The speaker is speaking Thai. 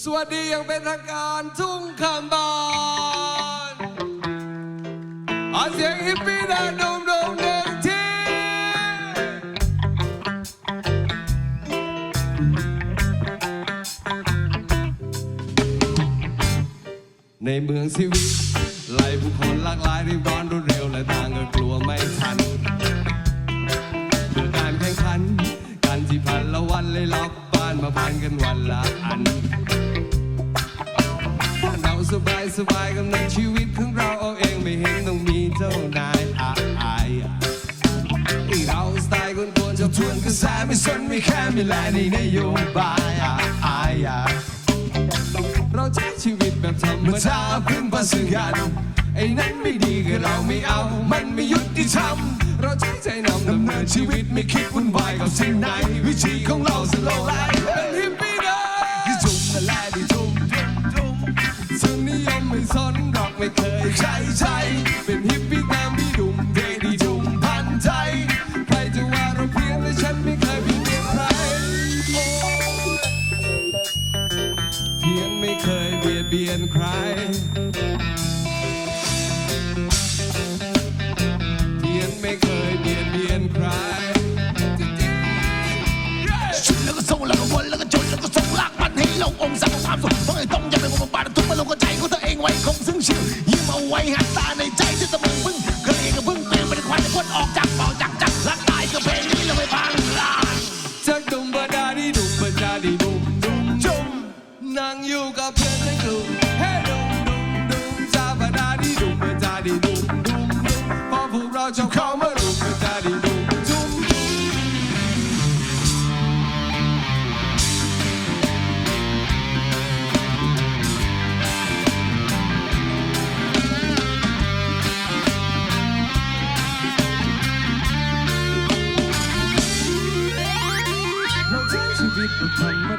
สวัสดีอย่างเป็นทางการทุ่งคำบานอาเสียงฮิปปี้แดาดมดมหนึ่งทีในเมืองชีวิตไล่ผู้คนหลากหลายรีบร้อนรวดเร็วและต่างก็กลัวไม่ทันเพื่อการแข่งขัน กันที่พันละวันเลยล็อกบ้านมาพันกันวันละอัน สบายสบายกับในชีวิตของเราเอาเองไม่เห็นต้องมีเจ้านายอายเราสไตล์คนกวนจะทวนกระแสไม่สนไม่แค่ไม่แลในนโยบายอายเราใช้ชีวิตแบบธรรมดาพึ่งพาซึ่งกันไอ้นั้นไม่ดีก็เราไม่เอา มันไม่ยุติธรรมเราใช้ใจนำดำเนินชีวิตไม่คิดวุ่นวายกับสิ่งไหนวิธีของ เคยใช่ใช่เป็นฮิปปี้ตามที่ดุมเดดีดุมพันใจใครจะว่าเราเพี้ยนแต่ฉันไม่เคยเพี้ยนใครโอ้เพี้ยนไม่เคยเบียดเบียนใคร ดีดุมบาดาดีดุมดุมจุมนั่งอยู่กับเพื่อนในกลุ่มเฮ้ดุมดุมดุมจาบาดาดีดุมบาดาดีดุมดุมดุมพอพวกเราชอบเข้ามาดุมบาดา ช้ชี